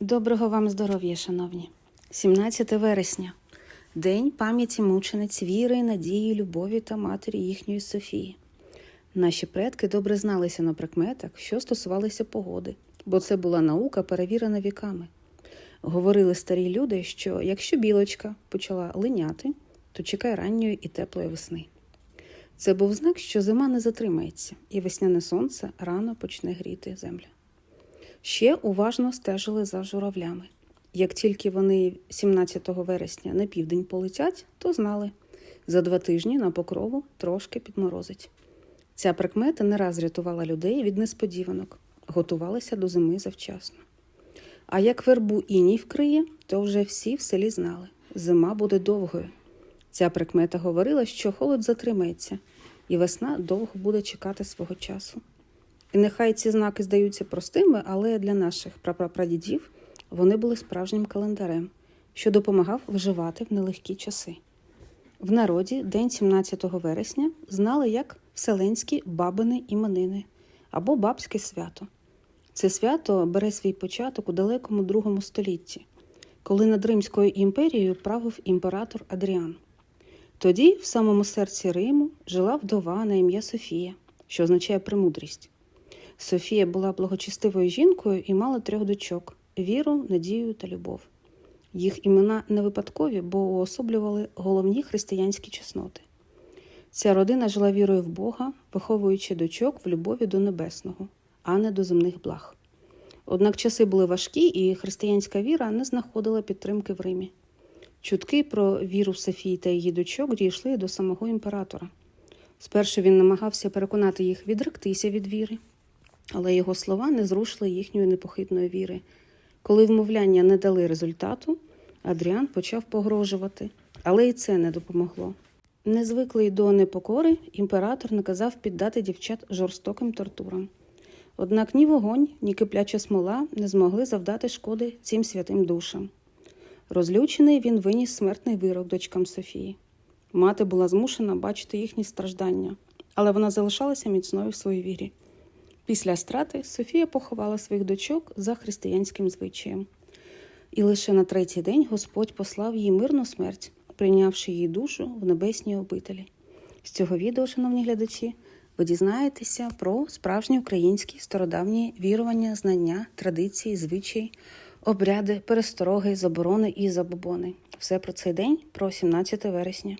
Доброго вам здоров'я, шановні. 17 вересня. День пам'яті мучениць віри, надії, любові та матері їхньої Софії. Наші предки добре зналися на прикметах, що стосувалися погоди, бо це була наука, перевірена віками. Говорили старі люди, що якщо білочка почала линяти, то чекай ранньої і теплої весни. Це був знак, що зима не затримається, і весняне сонце рано почне гріти землю. Ще уважно стежили за журавлями. Як тільки вони 17 вересня на південь полетять, то знали за два тижні на покрову трошки підморозить. Ця прикмета не раз рятувала людей від несподіванок, готувалися до зими завчасно. А як вербу іній вкриє, то вже всі в селі знали зима буде довгою. Ця прикмета говорила, що холод затримається, і весна довго буде чекати свого часу. І нехай ці знаки здаються простими, але для наших прапрапрадідів вони були справжнім календарем, що допомагав виживати в нелегкі часи. В народі день 17 вересня знали як вселенські бабини іменини або бабське свято. Це свято бере свій початок у далекому другому столітті, коли над Римською імперією правив імператор Адріан. Тоді, в самому серці Риму, жила вдова на ім'я Софія, що означає премудрість. Софія була благочестивою жінкою і мала трьох дочок віру, надію та любов. Їх імена не випадкові, бо уособлювали головні християнські чесноти. Ця родина жила вірою в Бога, виховуючи дочок в любові до небесного, а не до земних благ. Однак часи були важкі, і християнська віра не знаходила підтримки в Римі. Чутки про віру Софії та її дочок дійшли до самого імператора. Спершу він намагався переконати їх відректися від віри, але його слова не зрушили їхньої непохитної віри. Коли вмовляння не дали результату, Адріан почав погрожувати, але й це не допомогло. Незвиклий до непокори, імператор наказав піддати дівчат жорстоким тортурам. Однак ні вогонь, ні кипляча смола не змогли завдати шкоди цим святим душам. Розлючений він виніс смертний вирок дочкам Софії. Мати була змушена бачити їхні страждання, але вона залишалася міцною в своїй вірі. Після страти Софія поховала своїх дочок за християнським звичаєм. І лише на третій день Господь послав їй мирну смерть, прийнявши її душу в небесній обителі. З цього відео, шановні глядачі, ви дізнаєтеся про справжні українські стародавні вірування, знання, традиції, звичаї, обряди, перестороги, заборони і забобони. Все про цей день, про 17 вересня.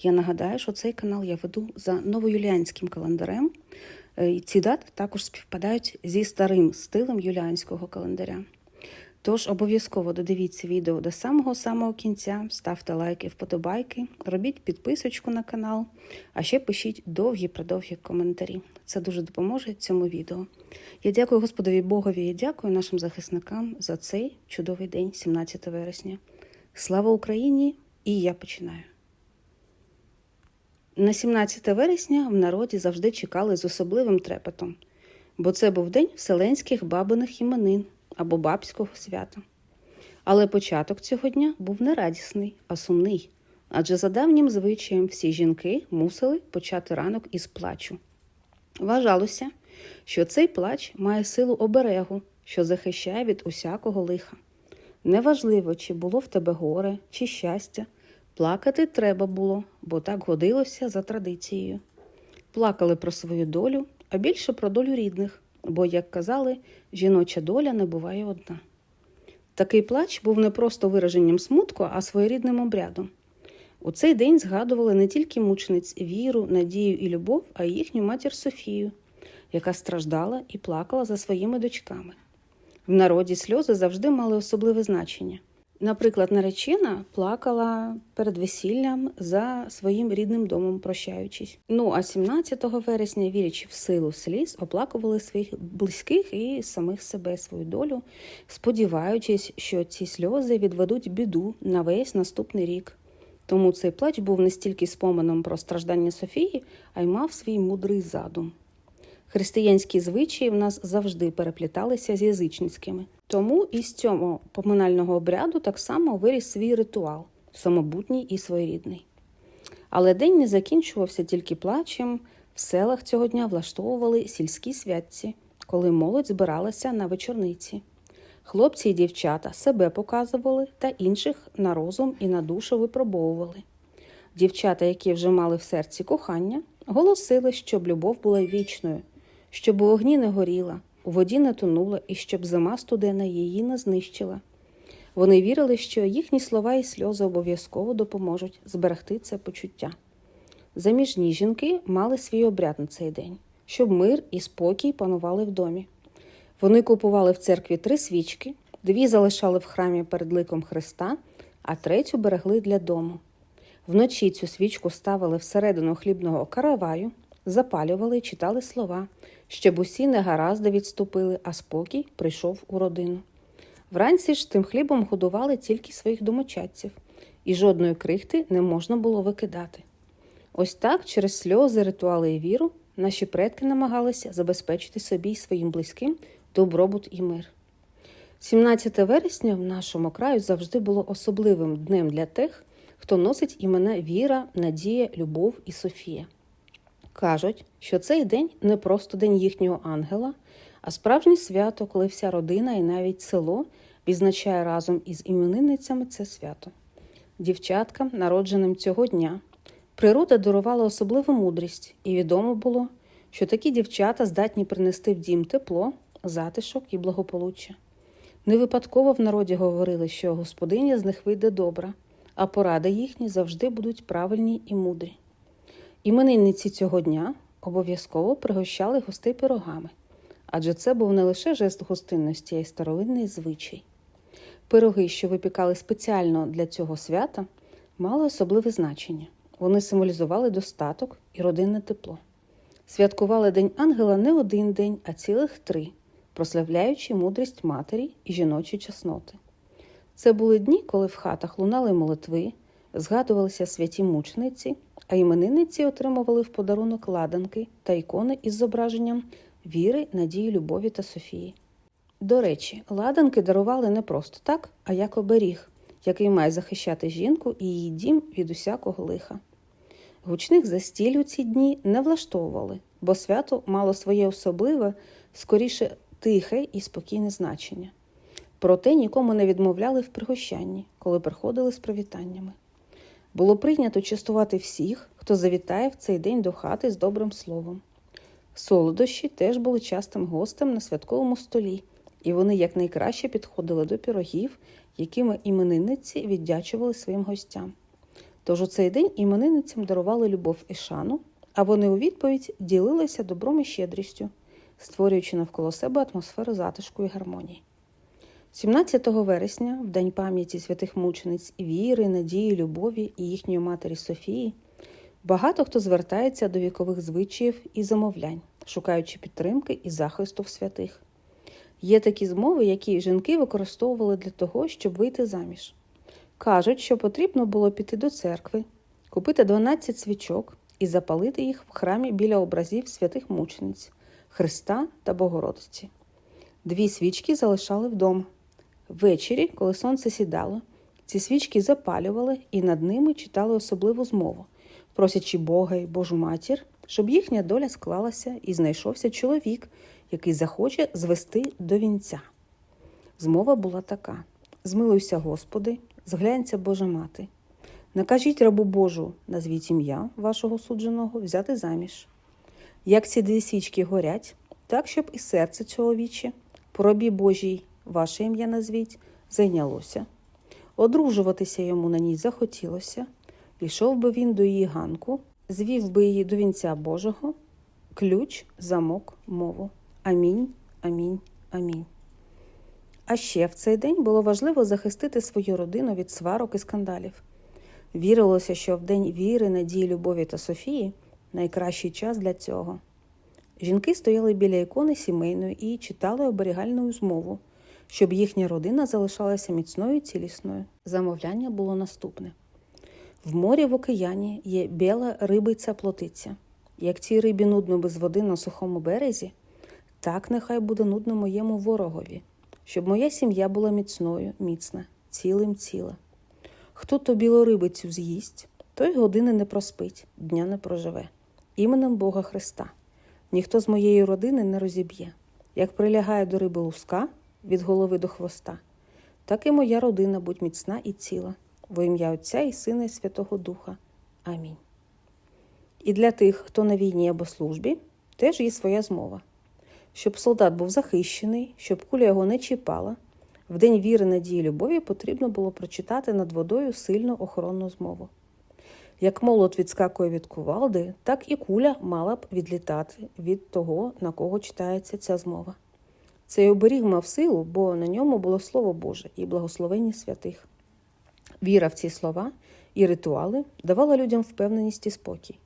Я нагадаю, що цей канал я веду за новоюліанським календарем. Е, Ці дати також співпадають зі старим стилем юліанського календаря. Тож обов'язково додивіться відео до самого самого кінця, ставте лайки, вподобайки, робіть підписочку на канал, а ще пишіть довгі-продовгі коментарі. Це дуже допоможе цьому відео. Я дякую Господові Богові і дякую нашим захисникам за цей чудовий день, 17 вересня. Слава Україні! І я починаю. На 17 вересня в народі завжди чекали з особливим трепетом, бо це був день вселенських бабиних іменин або бабського свята. Але початок цього дня був не радісний, а сумний, адже за давнім звичаєм всі жінки мусили почати ранок із плачу. Вважалося, що цей плач має силу оберегу, що захищає від усякого лиха. Неважливо, чи було в тебе горе, чи щастя, плакати треба було, бо так годилося за традицією. Плакали про свою долю, а більше про долю рідних, бо, як казали, жіноча доля не буває одна. Такий плач був не просто вираженням смутку, а своєрідним обрядом. У цей день згадували не тільки мучениць віру, надію і любов, а й їхню матір Софію, яка страждала і плакала за своїми дочками. В народі сльози завжди мали особливе значення. Наприклад, наречена плакала перед весіллям за своїм рідним домом, прощаючись. Ну а 17 вересня, вірячи в силу сліз, оплакували своїх близьких і самих себе свою долю, сподіваючись, що ці сльози відведуть біду на весь наступний рік. Тому цей плач був не стільки споменом про страждання Софії, а й мав свій мудрий задум. Християнські звичаї в нас завжди перепліталися з язичницькими. Тому із цього поминального обряду так само виріс свій ритуал, самобутній і своєрідний. Але день не закінчувався тільки плачем. В селах цього дня влаштовували сільські святці, коли молодь збиралася на вечорниці. Хлопці і дівчата себе показували та інших на розум і на душу випробовували. Дівчата, які вже мали в серці кохання, голосили, щоб любов була вічною, щоб у вогні не горіла, у воді не тонула і щоб зима студена її не знищила. Вони вірили, що їхні слова і сльози обов'язково допоможуть зберегти це почуття. Заміжні жінки мали свій обряд на цей день, щоб мир і спокій панували в домі. Вони купували в церкві три свічки, дві залишали в храмі перед ликом Христа, а третю берегли для дому. Вночі цю свічку ставили всередину хлібного караваю, запалювали і читали слова, щоб усі негаразди відступили, а спокій прийшов у родину. Вранці ж тим хлібом годували тільки своїх домочадців, і жодної крихти не можна було викидати. Ось так, через сльози, ритуали і віру, наші предки намагалися забезпечити собі й своїм близьким добробут і мир. 17 вересня в нашому краю завжди було особливим днем для тих, хто носить імена Віра, Надія, Любов і Софія. Кажуть, що цей день не просто день їхнього ангела, а справжнє свято, коли вся родина і навіть село відзначає разом із іменинницями це свято. Дівчаткам, народженим цього дня, природа дарувала особливу мудрість, і відомо було, що такі дівчата здатні принести в дім тепло, затишок і благополуччя. Не випадково в народі говорили, що господиня з них вийде добра, а поради їхні завжди будуть правильні і мудрі. Іменинниці цього дня обов'язково пригощали гостей пирогами, адже це був не лише жест гостинності, а й старовинний звичай. Пироги, що випікали спеціально для цього свята, мали особливе значення. Вони символізували достаток і родинне тепло. Святкували День Ангела не один день, а цілих три, прославляючи мудрість матері і жіночі чесноти. Це були дні, коли в хатах лунали молитви, згадувалися святі мучениці, а іменинниці отримували в подарунок ладанки та ікони із зображенням віри, надії, любові та Софії. До речі, ладанки дарували не просто так, а як оберіг, який має захищати жінку і її дім від усякого лиха. Гучних застіль у ці дні не влаштовували, бо свято мало своє особливе, скоріше тихе і спокійне значення. Проте нікому не відмовляли в пригощанні, коли приходили з привітаннями. Було прийнято частувати всіх, хто завітає в цей день до хати з добрим словом. Солодощі теж були частим гостем на святковому столі, і вони якнайкраще підходили до пірогів, якими іменинниці віддячували своїм гостям. Тож у цей день іменинницям дарували любов і шану, а вони у відповідь ділилися добром і щедрістю, створюючи навколо себе атмосферу затишку і гармонії. 17 вересня, в день пам'яті святих мучениць віри, надії, любові і їхньої матері Софії, багато хто звертається до вікових звичаїв і замовлянь, шукаючи підтримки і захисту в святих. Є такі змови, які жінки використовували для того, щоб вийти заміж. Кажуть, що потрібно було піти до церкви, купити 12 свічок і запалити їх в храмі біля образів святих мучениць Христа та Богородиці. Дві свічки залишали вдома. Ввечері, коли сонце сідало, ці свічки запалювали і над ними читали особливу змову, просячи Бога і Божу матір, щоб їхня доля склалася і знайшовся чоловік, який захоче звести до вінця. Змова була така: змилуйся, Господи, зглянься Божа мати. Накажіть рабу Божу, назвіть ім'я вашого судженого, взяти заміж. Як ці дві свічки горять, так, щоб і серце чоловіче, по робі Божій ваше ім'я назвіть, зайнялося. Одружуватися йому на ній захотілося, пішов би він до її ганку, звів би її до вінця Божого, ключ, замок, мову. Амінь, амінь, амінь. А ще в цей день було важливо захистити свою родину від сварок і скандалів. Вірилося, що в день віри, надії, любові та Софії найкращий час для цього. Жінки стояли біля ікони сімейної і читали оберігальну змову, щоб їхня родина залишалася міцною і цілісною. Замовляння було наступне: в морі в океані є біла рибиця плотиця. Як цій рибі нудно без води на сухому березі, так нехай буде нудно моєму ворогові, щоб моя сім'я була міцною, міцна, цілим ціла. Хто то білорибицю з'їсть, той години не проспить, дня не проживе. Іменем Бога Христа. Ніхто з моєї родини не розіб'є. Як прилягає до риби луска, від голови до хвоста, так і моя родина будь міцна і ціла, во ім'я Отця і Сина і Святого Духа. Амінь. І для тих, хто на війні або службі, теж є своя змова. Щоб солдат був захищений, щоб куля його не чіпала, в день віри, надії, любові потрібно було прочитати над водою сильну охоронну змову. Як молот відскакує від кувалди, так і куля мала б відлітати від того, на кого читається ця змова. Цей оберіг мав силу, бо на ньому було Слово Боже і благословення святих. Віра в ці слова і ритуали давала людям впевненість і спокій,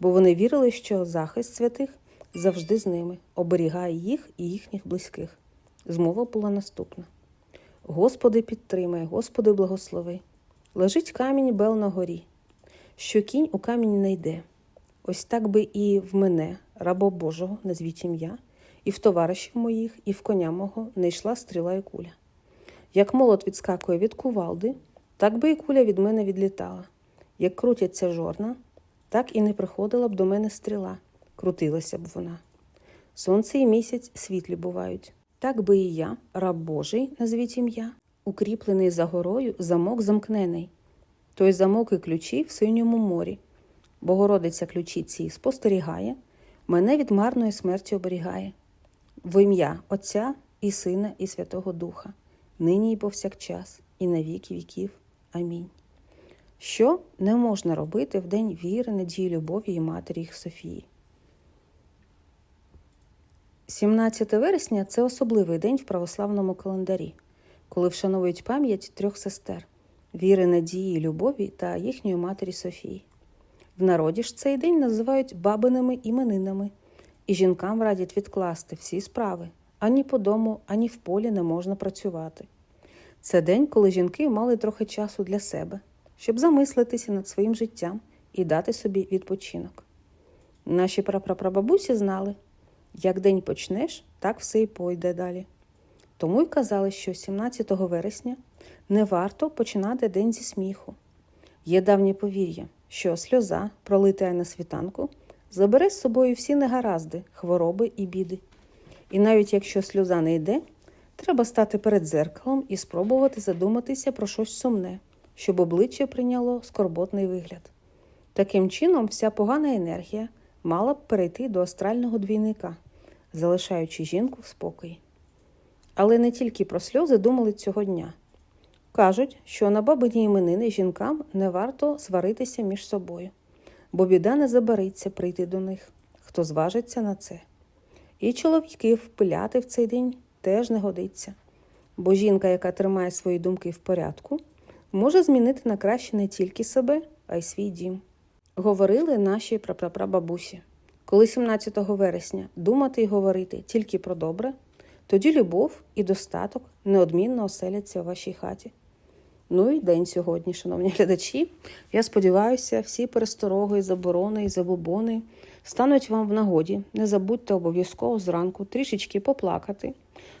бо вони вірили, що захист святих завжди з ними, оберігає їх і їхніх близьких. Змова була наступна: Господи, підтримай, Господи, благослови. Лежить камінь бел на горі, що кінь у камінь не йде. Ось так би і в мене, раба Божого, назвіть ім'я, і в товаришів моїх, і в коня мого не йшла стріла і куля. Як молот відскакує від кувалди, так би і куля від мене відлітала. Як крутяться жорна, так і не приходила б до мене стріла, крутилася б вона. Сонце і місяць світлі бувають. Так би і я, раб Божий, назвіть ім'я, укріплений за горою, замок замкнений. Той замок і ключі в синьому морі. Богородиця ключі ці спостерігає, мене від марної смерті оберігає. В ім'я Отця і Сина, і Святого Духа, нині і повсякчас, і на віки віків. Амінь. Що не можна робити в день віри, надії, любові і матері їх Софії? 17 вересня це особливий день в православному календарі, коли вшановують пам'ять трьох сестер віри, надії, і любові та їхньої матері Софії. В народі ж цей день називають бабиними іменинами, і жінкам радять відкласти всі справи ані по дому, ані в полі не можна працювати. Це день, коли жінки мали трохи часу для себе, щоб замислитися над своїм життям і дати собі відпочинок. Наші прапрапрабабусі знали, як день почнеш, так все і пойде далі. Тому й казали, що 17 вересня не варто починати день зі сміху. Є давнє повір'я, що сльоза, пролита на світанку, забере з собою всі негаразди, хвороби і біди. І навіть якщо сльоза не йде, треба стати перед дзеркалом і спробувати задуматися про щось сумне, щоб обличчя прийняло скорботний вигляд. Таким чином, вся погана енергія мала б перейти до астрального двійника, залишаючи жінку в спокої. Але не тільки про сльози думали цього дня. Кажуть, що на бабині іменини жінкам не варто сваритися між собою, бо біда не забариться прийти до них, хто зважиться на це. І чоловіки впиляти в цей день теж не годиться, бо жінка, яка тримає свої думки в порядку, може змінити на краще не тільки себе, а й свій дім. Говорили наші прапрапрабабусі. Коли 17 вересня думати і говорити тільки про добре, тоді любов і достаток неодмінно оселяться у вашій хаті. Ну і день сьогодні, шановні глядачі. Я сподіваюся, всі перестороги, заборони і забобони стануть вам в нагоді. Не забудьте обов'язково зранку трішечки поплакати.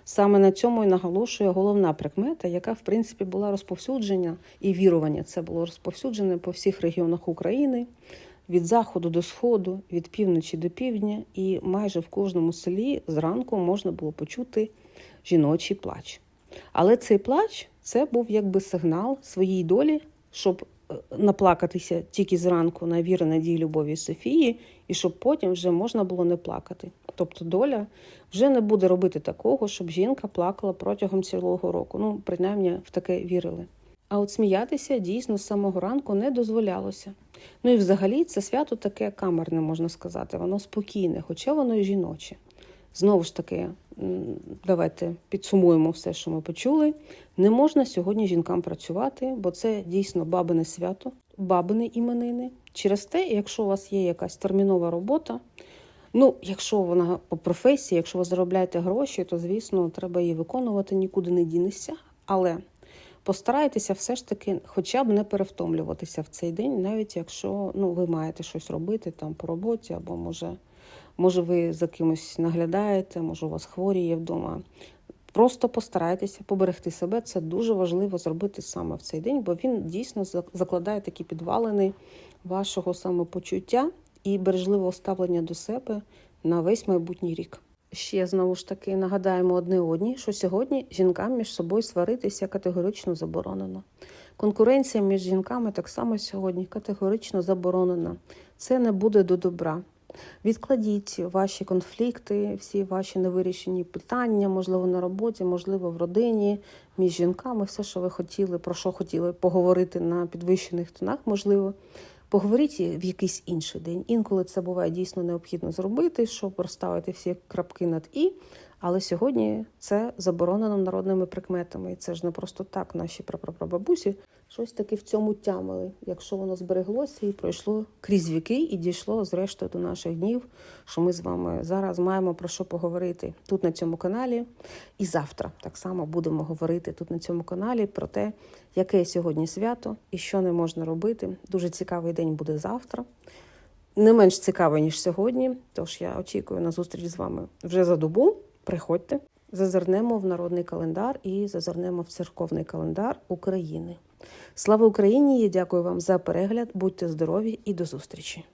Саме на цьому і наголошує головна прикмета, яка, в принципі, була розповсюджена, і вірування це було розповсюджене по всіх регіонах України, від заходу до сходу, від півночі до півдня, і майже в кожному селі зранку можна було почути жіночий плач. Але цей плач це був якби сигнал своїй долі, щоб е, наплакатися тільки зранку на віри, надії, любові Софії, і щоб потім вже можна було не плакати. Тобто доля вже не буде робити такого, щоб жінка плакала протягом цілого року. Ну, принаймні в таке вірили. А от сміятися дійсно з самого ранку не дозволялося. Ну і взагалі це свято таке камерне, можна сказати, воно спокійне, хоча воно і жіноче. Знову ж таки, давайте підсумуємо все, що ми почули. Не можна сьогодні жінкам працювати, бо це дійсно бабине свято, бабини іменини. Через те, якщо у вас є якась термінова робота, ну, якщо вона по професії, якщо ви заробляєте гроші, то звісно треба її виконувати, нікуди не дінешся. Але постарайтеся все ж таки, хоча б не перевтомлюватися в цей день, навіть якщо ну, ви маєте щось робити там по роботі, або може. Може, ви за кимось наглядаєте, може, у вас хворі є вдома. Просто постарайтеся поберегти себе. Це дуже важливо зробити саме в цей день, бо він дійсно закладає такі підвалини вашого самопочуття і бережливого ставлення до себе на весь майбутній рік. Ще знову ж таки нагадаємо одне одній, що сьогодні жінкам між собою сваритися категорично заборонено. Конкуренція між жінками так само сьогодні категорично заборонена. Це не буде до добра. Відкладіть ваші конфлікти, всі ваші невирішені питання, можливо, на роботі, можливо, в родині, між жінками, все, що ви хотіли, про що хотіли поговорити на підвищених тонах, можливо. Поговоріть в якийсь інший день. Інколи це буває дійсно необхідно зробити, щоб розставити всі крапки над і. Але сьогодні це заборонено народними прикметами. І це ж не просто так наші прапрапрабабусі щось таки в цьому тямили, якщо воно збереглося і пройшло крізь віки, і дійшло зрештою до наших днів, що ми з вами зараз маємо про що поговорити тут на цьому каналі. І завтра так само будемо говорити тут на цьому каналі про те, яке сьогодні свято і що не можна робити. Дуже цікавий день буде завтра. Не менш цікавий, ніж сьогодні. Тож я очікую на зустріч з вами вже за добу. Приходьте, зазирнемо в народний календар і зазирнемо в церковний календар України. Слава Україні! Я дякую вам за перегляд. Будьте здорові і до зустрічі!